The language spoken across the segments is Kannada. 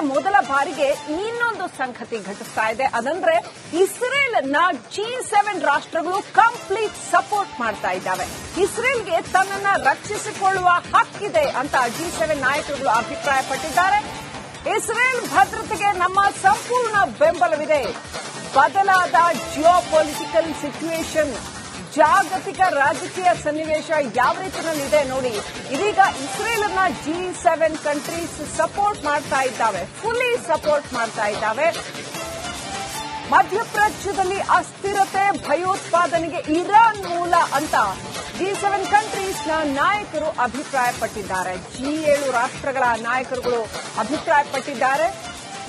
ಮೊದಲ ಬಾರಿಗೆ ಇನ್ನೊಂದು ಸಂಗತಿ ಘಟಿಸ್ತಾ ಇದೆ. ಅದಂದ್ರೆ ಇಸ್ರೇಲ್ನ ಜಿ ಸೆವೆನ್ ರಾಷ್ಟ್ರಗಳು ಕಂಪ್ಲೀಟ್ ಸಪೋರ್ಟ್ ಮಾಡ್ತಾ ಇದ್ದಾವೆ. ಇಸ್ರೇಲ್ಗೆ ತನ್ನನ್ನ ರಕ್ಷಿಸಿಕೊಳ್ಳುವ ಹಕ್ಕಿದೆ ಅಂತ ಜಿ ಸೆವೆನ್ ನಾಯಕರುಗಳು ಅಭಿಪ್ರಾಯಪಟ್ಟಿದ್ದಾರೆ. ಇಸ್ರೇಲ್ ಭದ್ರತೆಗೆ ನಮ್ಮ ಸಂಪೂರ್ಣ ಬೆಂಬಲವಿದೆ. ಬದಲಾದ ಜಿಯೋ ಪೊಲಿಟಿಕಲ್ ಸಿಚುವೇಶನ್ ಜಾಗತಿಕ ರಾಜಕೀಯ ಸನ್ನಿವೇಶ ಯಾವ ರೀತಿಯಲ್ಲಿದೆ ನೋಡಿ. ಇದೀಗ ಇಸ್ರೇಲ್ನ ಜಿ ಸೆವೆನ್ ಕಂಟ್ರೀಸ್ ಸಪೋರ್ಟ್ ಮಾಡ್ತಾ ಇದ್ದಾವೆ. ಫುಲ್ಲಿ ಸಪೋರ್ಟ್ ಮಾಡ್ತಾ ಇದ್ದಾವೆ. ಮಧ್ಯಪ್ರಾಚ್ಯದಲ್ಲಿ ಅಸ್ಥಿರತೆ, ಭಯೋತ್ಪಾದನೆಗೆ ಇರಾನ್ ಮೂಲ ಅಂತ ಜಿ ಸೆವೆನ್ ಕಂಟ್ರೀಸ್ನ ನಾಯಕರು ಅಭಿಪ್ರಾಯಪಟ್ಟಿದ್ದಾರೆ. ಜಿ ಏಳು ರಾಷ್ಟ್ರಗಳ ನಾಯಕರುಗಳು ಅಭಿಪ್ರಾಯಪಟ್ಟಿದ್ದಾರೆ.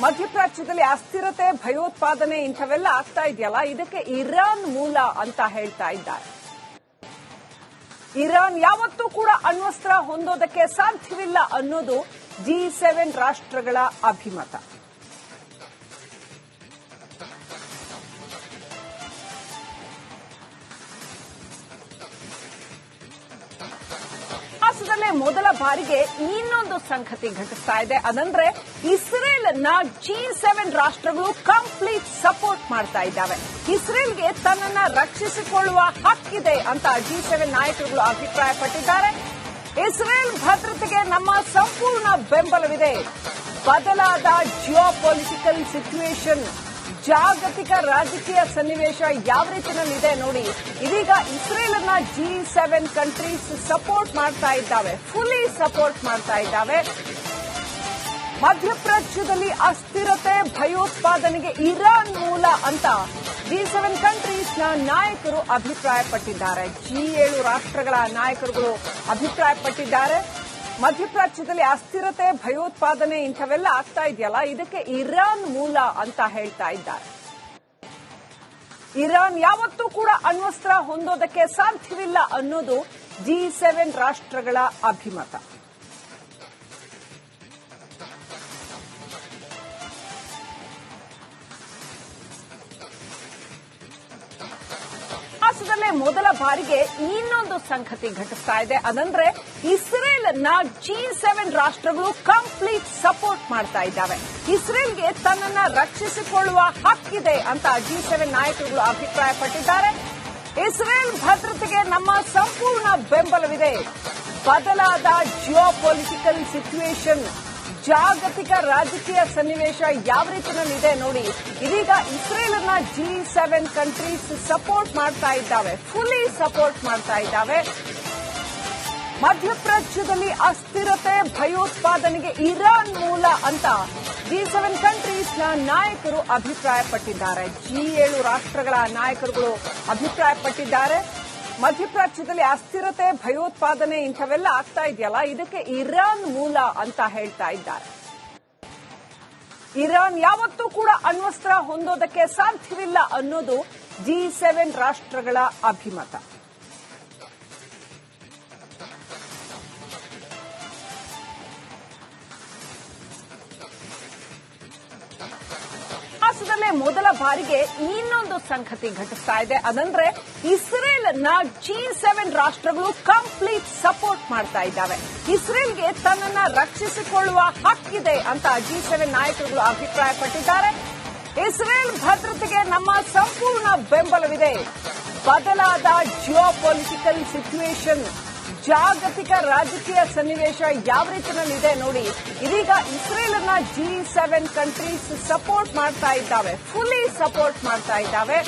ಮಧ್ಯಪ್ರಾಚ್ಯದಲ್ಲಿ ಅಸ್ಥಿರತೆ, ಭಯೋತ್ಪಾದನೆ ಇಂಥವೆಲ್ಲ ಆಗ್ತಾ ಇದೆಯಲ್ಲ, ಇದಕ್ಕೆ ಇರಾನ್ ಮೂಲ ಅಂತ ಹೇಳ್ತಾ ಇದ್ದಾರೆ. ಇರಾನ್ ಯಾವತ್ತೂ ಕೂಡ ಅಣ್ವಸ್ತ್ರ ಹೊಂದೋದಕ್ಕೆ ಸಾಧ್ಯವಿಲ್ಲ ಅನ್ನೋದು ಜಿ ಸೆವೆನ್ ರಾಷ್ಟ್ರಗಳ ಅಭಿಮತ. ಮೊದಲ ಬಾರಿಗೆ ಇನ್ನೊಂದು ಸಂಗತಿ ಘಟಿಸ್ತಾ ಇದೆ. ಅದಂದ್ರೆ ಇಸ್ರೇಲ್ನ ಜಿ ಸೆವೆನ್ ರಾಷ್ಟ್ರಗಳು ಕಂಪ್ಲೀಟ್ ಸಪೋರ್ಟ್ ಮಾಡ್ತಾ ಇದ್ದಾವೆ. ಇಸ್ರೇಲ್ಗೆ ತನ್ನನ್ನ ರಕ್ಷಿಸಿಕೊಳ್ಳುವ ಹಕ್ಕಿದೆ ಅಂತ ಜಿ ಸೆವೆನ್ ನಾಯಕರುಗಳು ಅಭಿಪ್ರಾಯಪಟ್ಟಿದ್ದಾರೆ. ಇಸ್ರೇಲ್ ಭದ್ರತೆಗೆ ನಮ್ಮ ಸಂಪೂರ್ಣ ಬೆಂಬಲವಿದೆ. ಬದಲಾದ ಜಿಯೋ ಪೊಲಿಟಿಕಲ್ ಸಿಚುವೇಶನ್ ಜಾಗತಿಕ ರಾಜಕೀಯ ಸನ್ನಿವೇಶ ಯಾವ ರೀತಿಯಲ್ಲಿದೆ ನೋಡಿ. ಇದೀಗ ಇಸ್ರೇಲ್ನ ಜಿ ಸೆವೆನ್ ಕಂಟ್ರೀಸ್ ಸಪೋರ್ಟ್ ಮಾಡ್ತಾ ಇದ್ದಾವೆ. ಫುಲ್ಲಿ ಸಪೋರ್ಟ್ ಮಾಡ್ತಾ ಇದ್ದಾವೆ. ಮಧ್ಯಪ್ರಾಚ್ಯದಲ್ಲಿ ಅಸ್ಥಿರತೆ, ಭಯೋತ್ಪಾದನೆಗೆ ಇರಾನ್ ಮೂಲ ಅಂತ ಜಿ ಸೆವೆನ್ ಕಂಟ್ರೀಸ್ನ ನಾಯಕರು ಅಭಿಪ್ರಾಯಪಟ್ಟಿದ್ದಾರೆ. ಜಿ ಏಳು ರಾಷ್ಟ್ರಗಳ ನಾಯಕರುಗಳು ಅಭಿಪ್ರಾಯಪಟ್ಟಿದ್ದಾರೆ. ಮಧ್ಯಪ್ರಾಚ್ಯದಲ್ಲಿ ಅಸ್ಥಿರತೆ, ಭಯೋತ್ಪಾದನೆ ಇಂಥವೆಲ್ಲ ಆಗ್ತಾ ಇದೆಯಲ್ಲ, ಇದಕ್ಕೆ ಇರಾನ್ ಮೂಲ ಅಂತ ಹೇಳ್ತಾ ಇದ್ದಾರೆ. ಇರಾನ್ ಯಾವತ್ತೂ ಕೂಡ ಅಣ್ವಸ್ತ್ರ ಹೊಂದೋದಕ್ಕೆ ಸಾಧ್ಯವಿಲ್ಲ ಅನ್ನೋದು ಜಿ ಸೆವೆನ್ ರಾಷ್ಟ್ರಗಳ ಅಭಿಮತ. ಇತಿಹಾಸದಲ್ಲೇ ಮೊದಲ ಬಾರಿಗೆ ಇನ್ನೊಂದು ಸಂಗತಿ ಘಟಿಸ್ತಾ ಇದೆ. ಅದಂದ್ರೆ ಇಸ್ರೇಲ್ನ ಜಿ ಸೆವೆನ್ ರಾಷ್ಟ್ರಗಳು ಕಂಪ್ಲೀಟ್ ಸಪೋರ್ಟ್ ಮಾಡ್ತಾ ಇದ್ದಾವೆ. ಇಸ್ರೇಲ್ಗೆ ತನ್ನನ್ನ ರಕ್ಷಿಸಿಕೊಳ್ಳುವ ಹಕ್ಕಿದೆ ಅಂತ ಜಿ ಸೆವೆನ್ ನಾಯಕರುಗಳು ಅಭಿಪ್ರಾಯಪಟ್ಟಿದ್ದಾರೆ. ಇಸ್ರೇಲ್ ಭದ್ರತೆಗೆ ನಮ್ಮ ಸಂಪೂರ್ಣ ಬೆಂಬಲವಿದೆ. ಬದಲಾದ ಜಿಯೋ ಪೊಲಿಟಿಕಲ್ ಸಿಚುವೇಶನ್ ಜಾಗತಿಕ ರಾಜಕೀಯ ಸನ್ನಿವೇಶ ಯಾವ ರೀತಿಯಲ್ಲಿದೆ ನೋಡಿ. ಇದೀಗ ಇಸ್ರೇಲ್ನ ಜಿ ಸೆವೆನ್ ಕಂಟ್ರೀಸ್ ಸಪೋರ್ಟ್ ಮಾಡ್ತಾ ಇದ್ದಾವೆ. ಫುಲ್ಲಿ ಸಪೋರ್ಟ್ ಮಾಡ್ತಾ ಇದ್ದಾವೆ. ಮಧ್ಯಪ್ರಾಚ್ಯದಲ್ಲಿ ಅಸ್ಥಿರತೆ, ಭಯೋತ್ಪಾದನೆಗೆ ಇರಾನ್ ಮೂಲ ಅಂತ ಜಿ ಸೆವೆನ್ ಕಂಟ್ರೀಸ್ನ ನಾಯಕರು ಅಭಿಪ್ರಾಯಪಟ್ಟಿದ್ದಾರೆ. ಜಿ ಏಳು ರಾಷ್ಟ್ರಗಳ ನಾಯಕರುಗಳು ಅಭಿಪ್ರಾಯಪಟ್ಟಿದ್ದಾರೆ. ಮಧ್ಯಪ್ರಾಚ್ಯದಲ್ಲಿ ಅಸ್ಥಿರತೆ, ಭಯೋತ್ಪಾದನೆ ಇಂಥವೆಲ್ಲ ಆಗ್ತಾ ಇದೆಯಲ್ಲ, ಇದಕ್ಕೆ ಇರಾನ್ ಮೂಲ ಅಂತ ಹೇಳ್ತಾ ಇದ್ದಾರೆ. ಇರಾನ್ ಯಾವತ್ತೂ ಕೂಡ ಅಣ್ವಸ್ತ್ರ ಹೊಂದೋದಕ್ಕೆ ಸಾಧ್ಯವಿಲ್ಲ ಅನ್ನೋದು ಜಿ ಸೆವೆನ್ ರಾಷ್ಟ್ರಗಳ ಅಭಿಮತ. ಮೊದಲ ಬಾರಿಗೆ ಇನ್ನೊಂದು ಸಂಗತಿ ಘಟಿಸ್ತಾ ಇದೆ. ಅದಂದ್ರೆ ಇಸ್ರೇಲ್ನ ಜಿ ಸೆವೆನ್ ರಾಷ್ಟ್ರಗಳು ಕಂಪ್ಲೀಟ್ ಸಪೋರ್ಟ್ ಮಾಡ್ತಾ ಇದ್ದಾವೆ. ಇಸ್ರೇಲ್ಗೆ ತನ್ನನ್ನ ರಕ್ಷಿಸಿಕೊಳ್ಳುವ ಹಕ್ಕಿದೆ ಅಂತ ಜಿ ಸೆವೆನ್ ನಾಯಕರುಗಳು ಅಭಿಪ್ರಾಯಪಟ್ಟಿದ್ದಾರೆ. ಇಸ್ರೇಲ್ ಭದ್ರತೆಗೆ ನಮ್ಮ ಸಂಪೂರ್ಣ ಬೆಂಬಲವಿದೆ. ಬದಲಾದ ಜಿಯೋ ಪೊಲಿಟಿಕಲ್ ಸಿಚುವೇಶನ್ ಜಾಗತಿಕ ರಾಜಕೀಯ ಸನ್ನಿವೇಶ ಯಾವ ರೀತಿಯಲ್ಲಿದೆ ನೋಡಿ. ಇದೀಗ ಇಸ್ರೇಲ್ನ ಜಿ ಸೆವೆನ್ ಕಂಟ್ರೀಸ್ ಸಪೋರ್ಟ್ ಮಾಡ್ತಾ ಇದ್ದಾವೆ. ಫುಲಿ ಸಪೋರ್ಟ್ ಮಾಡ್ತಾ ಇದ್ದಾವೆ.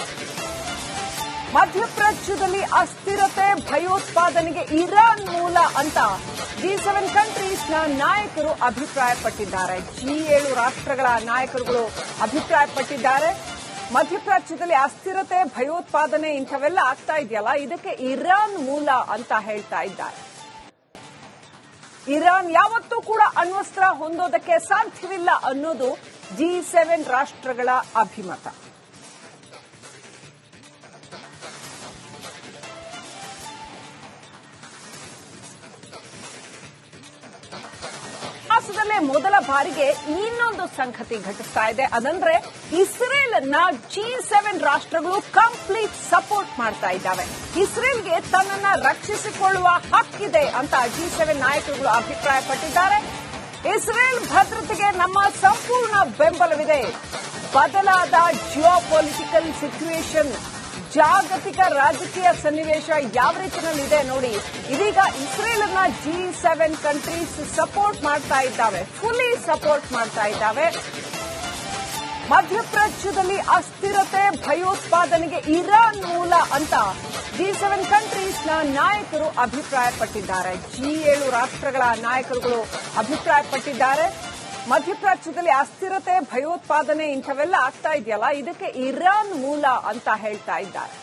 ಮಧ್ಯಪ್ರಾಚ್ಯದಲ್ಲಿ ಅಸ್ಥಿರತೆ, ಭಯೋತ್ಪಾದನೆಗೆ ಇರಾನ್ ಮೂಲ ಅಂತ ಜಿ ಸೆವೆನ್ ಕಂಟ್ರೀಸ್ನ ನಾಯಕರು ಅಭಿಪ್ರಾಯಪಟ್ಟಿದ್ದಾರೆ. ಜಿ ಏಳು ರಾಷ್ಟ್ರಗಳ ನಾಯಕರುಗಳು ಅಭಿಪ್ರಾಯಪಟ್ಟಿದ್ದಾರೆ. ಮಧ್ಯಪ್ರಾಚ್ಯದಲ್ಲಿ ಅಸ್ಥಿರತೆ, ಭಯೋತ್ಪಾದನೆ ಇಂಥವೆಲ್ಲ ಆಗ್ತಾ ಇದೆಯಲ್ಲ, ಇದಕ್ಕೆ ಇರಾನ್ ಮೂಲ ಅಂತ ಹೇಳ್ತಾ ಇದ್ದಾರೆ. ಇರಾನ್ ಯಾವತ್ತೂ ಕೂಡ ಅಣ್ವಸ್ತ್ರ ಹೊಂದೋದಕ್ಕೆ ಸಾಧ್ಯವಿಲ್ಲ ಅನ್ನೋದು ಜಿ ಸೆವೆನ್ ರಾಷ್ಟ್ರಗಳ ಅಭಿಮತ. ಇತಿಹಾಸದಲ್ಲೇ ಮೊದಲ ಬಾರಿಗೆ ಇನ್ನೊಂದು ಸಂಗತಿ ಘಟಿಸ್ತಾ ಇದೆ. ಅದಂದ್ರೆ ಇಸ್ರೇಲ್ನ ಜಿ ಸೆವೆನ್ ರಾಷ್ಟ್ರಗಳು ಕಂಪ್ಲೀಟ್ ಸಪೋರ್ಟ್ ಮಾಡ್ತಾ ಇದ್ದಾವೆ. ಇಸ್ರೇಲ್ಗೆ ತನ್ನನ್ನ ರಕ್ಷಿಸಿಕೊಳ್ಳುವ ಹಕ್ಕಿದೆ ಅಂತ ಜಿ ಸೆವೆನ್ ನಾಯಕರುಗಳು ಅಭಿಪ್ರಾಯಪಟ್ಟಿದ್ದಾರೆ. ಇಸ್ರೇಲ್ ಭದ್ರತೆಗೆ ನಮ್ಮ ಸಂಪೂರ್ಣ ಬೆಂಬಲವಿದೆ. ಬದಲಾದ ಜಿಯೋ ಪೊಲಿಟಿಕಲ್ ಸಿಚುವೇಶನ್ ಜಾಗತಿಕ ರಾಜಕೀಯ ಸನ್ನಿವೇಶ ಯಾವ ರೀತಿಯಲ್ಲಿದೆ ನೋಡಿ. ಇದೀಗ ಇಸ್ರೇಲ್ ಅನ್ನ ಜಿ ಸೆವೆನ್ ಕಂಟ್ರೀಸ್ ಸಪೋರ್ಟ್ ಮಾಡ್ತಾ ಇದ್ದಾವೆ. ಫುಲ್ಲಿ ಸಪೋರ್ಟ್ ಮಾಡ್ತಾ ಇದ್ದಾವೆ. ಮಧ್ಯಪ್ರಾಚ್ಯದಲ್ಲಿ ಅಸ್ಥಿರತೆ, ಭಯೋತ್ಪಾದನೆಗೆ ಇರಾನ್ ಮೂಲ ಅಂತ ಜಿ ಸೆವೆನ್ ಕಂಟ್ರೀಸ್ನ ನಾಯಕರು ಅಭಿಪ್ರಾಯಪಟ್ಟಿದ್ದಾರೆ. ಜಿ ಏಳು ರಾಷ್ಟ್ರಗಳ ನಾಯಕರುಗಳು ಅಭಿಪ್ರಾಯಪಟ್ಟಿದ್ದಾರೆ. ಮಧ್ಯಪ್ರಾಚ್ಯದಲ್ಲಿ ಅಸ್ಥಿರತೆ, ಭಯೋತ್ಪಾದನೆ ಇಂಥವೆಲ್ಲ ಆಗ್ತಾ ಇದೆಯಲ್ಲ, ಇದಕ್ಕೆ ಇರಾನ್ ಮೂಲ ಅಂತ ಹೇಳ್ತಾ ಇದ್ದಾರೆ.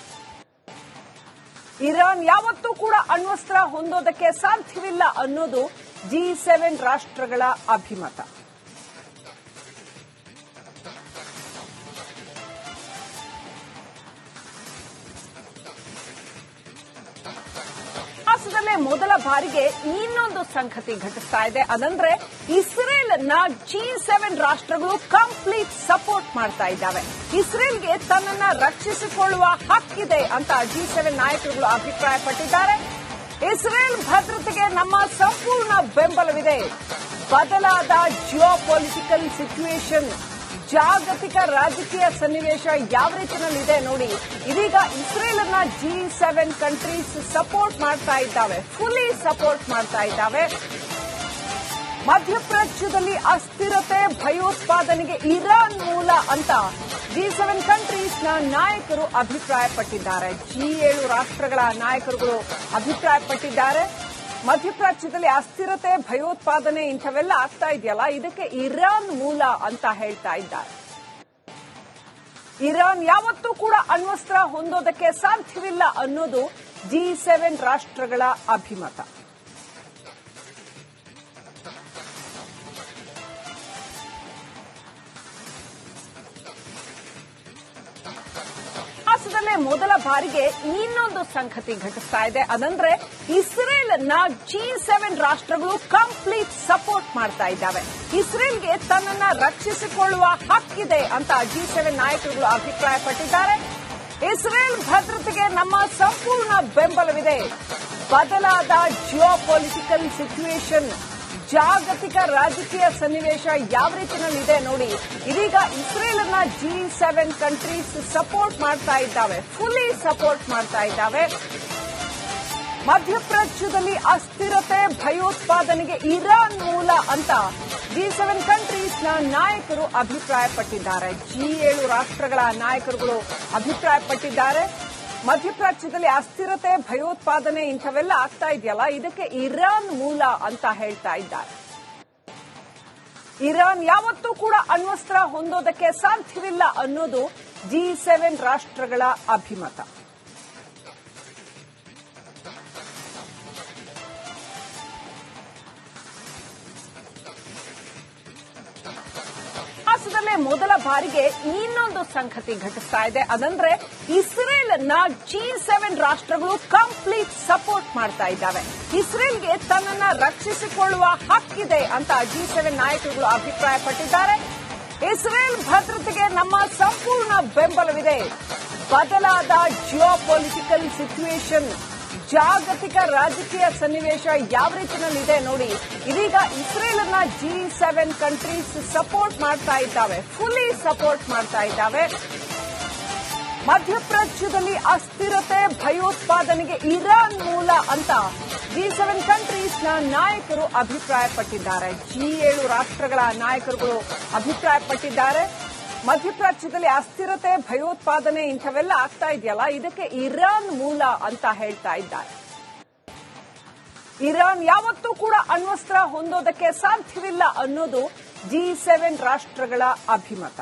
ಇರಾನ್ ಯಾವತ್ತೂ ಕೂಡ ಅಣ್ವಸ್ತ್ರ ಹೊಂದೋದಕ್ಕೆ ಸಾಧ್ಯವಿಲ್ಲ ಅನ್ನೋದು ಜಿ ಸೆವೆನ್ ರಾಷ್ಟ್ರಗಳ ಅಭಿಮತ. ಮೊದಲ ಬಾರಿಗೆ ಇನ್ನೊಂದು ಸಂಗತಿ ಘಟಿಸ್ತಾ ಇದೆ. ಅದಂದ್ರೆ ಇಸ್ರೇಲ್ನ ಜಿ ಸೆವೆನ್ ರಾಷ್ಟ್ರಗಳು ಕಂಪ್ಲೀಟ್ ಸಪೋರ್ಟ್ ಮಾಡ್ತಾ ಇದ್ದಾವೆ. ಇಸ್ರೇಲ್ಗೆ ತನ್ನನ್ನ ರಕ್ಷಿಸಿಕೊಳ್ಳುವ ಹಕ್ಕಿದೆ ಅಂತ ಜಿ ಸೆವೆನ್ ನಾಯಕರುಗಳು ಅಭಿಪ್ರಾಯಪಟ್ಟಿದ್ದಾರೆ. ಇಸ್ರೇಲ್ ಭದ್ರತೆಗೆ ನಮ್ಮ ಸಂಪೂರ್ಣ ಬೆಂಬಲವಿದೆ. ಬದಲಾದ ಜಿಯೋ ಪೊಲಿಟಿಕಲ್ ಸಿಚುವೇಶನ್ ಜಾಗತಿಕ ರಾಜಕೀಯ ಸನ್ನಿವೇಶ ಯಾವ ರೀತಿಯಲ್ಲಿದೆ ನೋಡಿ. ಇದೀಗ ಇಸ್ರೇಲ್ ಅನ್ನ ಜಿ ಸೆವೆನ್ ಕಂಟ್ರೀಸ್ ಸಪೋರ್ಟ್ ಮಾಡ್ತಾ ಇದ್ದಾವೆ. ಫುಲ್ಲಿ ಸಪೋರ್ಟ್ ಮಾಡ್ತಾ ಇದ್ದಾವೆ. ಮಧ್ಯಪ್ರಾಚ್ಯದಲ್ಲಿ ಅಸ್ಥಿರತೆ, ಭಯೋತ್ಪಾದನೆಗೆ ಇರಾನ್ ಮೂಲ ಅಂತ ಜಿ ಸೆವೆನ್ ಕಂಟ್ರೀಸ್ನ ನಾಯಕರು ಅಭಿಪ್ರಾಯಪಟ್ಟಿದ್ದಾರೆ. ಜಿ ಏಳು ರಾಷ್ಟ್ರಗಳ ನಾಯಕರುಗಳು ಅಭಿಪ್ರಾಯಪಟ್ಟಿದ್ದಾರೆ. ಮಧ್ಯಪ್ರಾಚ್ಯದಲ್ಲಿ ಅಸ್ಥಿರತೆ, ಭಯೋತ್ಪಾದನೆ ಇಂಥವೆಲ್ಲ ಆಗ್ತಾ ಇದೆಯಲ್ಲ, ಇದಕ್ಕೆ ಇರಾನ್ ಮೂಲ ಅಂತ ಹೇಳ್ತಾ ಇದ್ದಾರೆ. ಇರಾನ್ ಯಾವತ್ತೂ ಕೂಡ ಅಣ್ವಸ್ತ್ರ ಹೊಂದೋದಕ್ಕೆ ಸಾಧ್ಯವಿಲ್ಲ ಅನ್ನೋದು ಜಿ ಸೆವೆನ್ ರಾಷ್ಟ್ರಗಳ ಅಭಿಮತ. ಮೊದಲ ಬಾರಿಗೆ ಇನ್ನೊಂದು ಸಂಗತಿ ಘಟಿಸ್ತಾ ಇದೆ. ಅದಂದ್ರೆ ಇಸ್ರೇಲ್ನ ಜಿ ಸೆವೆನ್ ರಾಷ್ಟ್ರಗಳು ಕಂಪ್ಲೀಟ್ ಸಪೋರ್ಟ್ ಮಾಡ್ತಾ ಇದ್ದಾವೆ. ಇಸ್ರೇಲ್ಗೆ ತನ್ನನ್ನ ರಕ್ಷಿಸಿಕೊಳ್ಳುವ ಹಕ್ಕಿದೆ ಅಂತ ಜಿ ಸೆವೆನ್ ನಾಯಕರುಗಳು ಅಭಿಪ್ರಾಯಪಟ್ಟಿದ್ದಾರೆ. ಇಸ್ರೇಲ್ ಭದ್ರತೆಗೆ ನಮ್ಮ ಸಂಪೂರ್ಣ ಬೆಂಬಲವಿದೆ. ಬದಲಾದ ಜಿಯೋ ಪೊಲಿಟಿಕಲ್ ಸಿಚುವೇಶನ್ ಜಾಗತಿಕ ರಾಜಕೀಯ ಸನ್ನಿವೇಶ ಯಾವ ರೀತಿಯಲ್ಲಿದೆ ನೋಡಿ. ಇದೀಗ ಇಸ್ರೇಲ್ ಅನ್ನ ಜಿ ಸೆವೆನ್ ಕಂಟ್ರೀಸ್ ಸಪೋರ್ಟ್ ಮಾಡ್ತಾ ಇದ್ದಾವೆ. ಫುಲ್ಲಿ ಸಪೋರ್ಟ್ ಮಾಡ್ತಾ ಇದ್ದಾವೆ. ಮಧ್ಯಪ್ರಾಚ್ಯದಲ್ಲಿ ಅಸ್ಥಿರತೆ, ಭಯೋತ್ಪಾದನೆಗೆ ಇರಾನ್ ಮೂಲ ಅಂತ ಜಿ ಸೆವೆನ್ ಕಂಟ್ರೀಸ್ನ ನಾಯಕರು ಅಭಿಪ್ರಾಯಪಟ್ಟಿದ್ದಾರೆ. ಜಿ ಏಳು ರಾಷ್ಟ್ರಗಳ ನಾಯಕರುಗಳು ಅಭಿಪ್ರಾಯಪಟ್ಟಿದ್ದಾರೆ. ಮಧ್ಯಪ್ರಾಚ್ಯದಲ್ಲಿ ಅಸ್ಥಿರತೆ, ಭಯೋತ್ಪಾದನೆ ಇಂಥವೆಲ್ಲ ಆಗ್ತಾ ಇದೆಯಲ್ಲ, ಇದಕ್ಕೆ ಇರಾನ್ ಮೂಲ ಅಂತ ಹೇಳ್ತಾ ಇದ್ದಾರೆ. ಇರಾನ್ ಯಾವತ್ತೂ ಕೂಡ ಅಣ್ವಸ್ತ್ರ ಹೊಂದೋದಕ್ಕೆ ಸಾಧ್ಯವಿಲ್ಲ ಅನ್ನೋದು ಜಿ ಸೆವೆನ್ ರಾಷ್ಟ್ರಗಳ ಅಭಿಮತ. ಮೊದಲ ಬಾರಿಗೆ ಇನ್ನೊಂದು ಸಂಗತಿ ಘಟಿಸ್ತಾ ಇದೆ. ಅದಂದ್ರೆ ಇಸ್ರೇಲ್ನ ಜಿ ಸೆವೆನ್ ರಾಷ್ಟ್ರಗಳು ಕಂಪ್ಲೀಟ್ ಸಪೋರ್ಟ್ ಮಾಡ್ತಾ ಇದ್ದಾವೆ. ಇಸ್ರೇಲ್ಗೆ ತನ್ನನ್ನ ರಕ್ಷಿಸಿಕೊಳ್ಳುವ ಹಕ್ಕಿದೆ ಅಂತ ಜಿ ಸೆವೆನ್ ನಾಯಕರುಗಳು ಅಭಿಪ್ರಾಯಪಟ್ಟಿದ್ದಾರೆ. ಇಸ್ರೇಲ್ ಭದ್ರತೆಗೆ ನಮ್ಮ ಸಂಪೂರ್ಣ ಬೆಂಬಲವಿದೆ. ಬದಲಾದ ಜಿಯೋ ಪೊಲಿಟಿಕಲ್ ಸಿಚುವೇಶನ್ ಜಾಗತಿಕ ರಾಜಕೀಯ ಸನ್ನಿವೇಶ ಯಾವ ರೀತಿಯಲ್ಲಿ ಇದೆ ನೋಡಿ. ಇದೀಗ ಇಸ್ರೇಲ್ ಅನ್ನ ಜಿ ಸೆವೆನ್ ಕಂಟ್ರೀಸ್ ಸಪೋರ್ಟ್ ಮಾಡ್ತಾ ಇದ್ದಾವೆ. ಫುಲ್ಲಿ ಸಪೋರ್ಟ್ ಮಾಡ್ತಾ ಇದ್ದಾವೆ. ಮಧ್ಯಪ್ರಾಚ್ಯದಲ್ಲಿ ಅಸ್ಥಿರತೆ, ಭಯೋತ್ಪಾದನೆಗೆ ಇರಾನ್ ಮೂಲ ಅಂತ ಜಿ ಸೆವೆನ್ ಕಂಟ್ರೀಸ್ನ ನಾಯಕರು ಅಭಿಪ್ರಾಯಪಟ್ಟಿದ್ದಾರೆ. ಜಿ ಏಳು ರಾಷ್ಟ್ರಗಳ ನಾಯಕರುಗಳು ಅಭಿಪ್ರಾಯಪಟ್ಟಿದ್ದಾರೆ. ಮಧ್ಯಪ್ರಾಚ್ಯದಲ್ಲಿ ಅಸ್ಥಿರತೆ, ಭಯೋತ್ಪಾದನೆ ಇಂಥವೆಲ್ಲ ಆಗ್ತಾ ಇದೆಯಲ್ಲ, ಇದಕ್ಕೆ ಇರಾನ್ ಮೂಲ ಅಂತ ಹೇಳ್ತಾ ಇದ್ದಾರೆ. ಇರಾನ್ ಯಾವತ್ತೂ ಕೂಡ ಅಣ್ವಸ್ತ್ರ ಹೊಂದೋದಕ್ಕೆ ಸಾಧ್ಯವಿಲ್ಲ ಅನ್ನೋದು ಜಿ ಸೆವೆನ್ ರಾಷ್ಟ್ರಗಳ ಅಭಿಮತ.